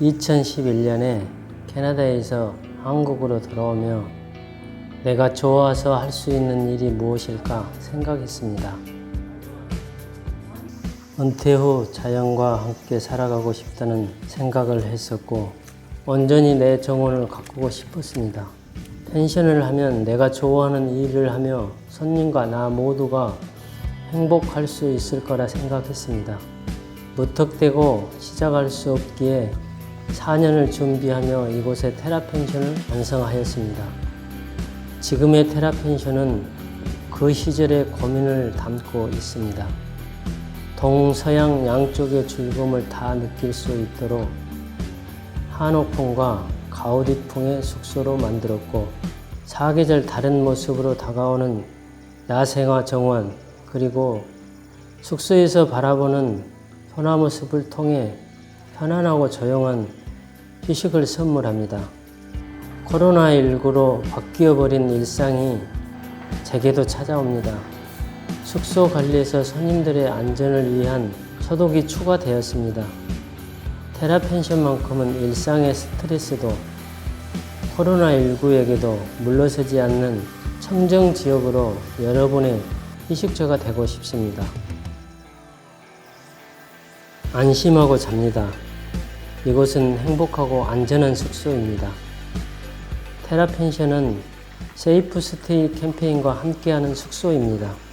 (2011년에) 캐나다에서 한국으로 돌아오며 내가 좋아서 할 수 있는 일이 무엇일까 생각했습니다. 은퇴 후 자연과 함께 살아가고 싶다는 생각을 했었고 온전히 내 정원을 가꾸고 싶었습니다. 펜션을 하면 내가 좋아하는 일을 하며 손님과 나 모두가 행복할 수 있을 거라 생각했습니다. 무턱대고 시작할 수 없기에 4년을 준비하며 이곳에 테라펜션을 완성하였습니다. 지금의 테라펜션은 그 시절의 고민을 담고 있습니다. 동서양 양쪽의 즐거움을 다 느낄 수 있도록 한옥풍과 가우디풍의 숙소로 만들었고 사계절 다른 모습으로 다가오는 야생화 정원 그리고 숙소에서 바라보는 소나무 숲을 통해 편안하고 조용한 휴식을 선물합니다. 코로나19로 바뀌어버린 일상이 제게도 찾아옵니다. 숙소 관리에서 손님들의 안전을 위한 소독이 추가되었습니다. 테라펜션만큼은 일상의 스트레스도 코로나19에게도 물러서지 않는 청정 지역으로 여러분의 휴식처가 되고 싶습니다. 안심하고 잡니다. 이곳은 행복하고 안전한 숙소입니다. 테라펜션은 세이프 스테이 캠페인과 함께하는 숙소입니다.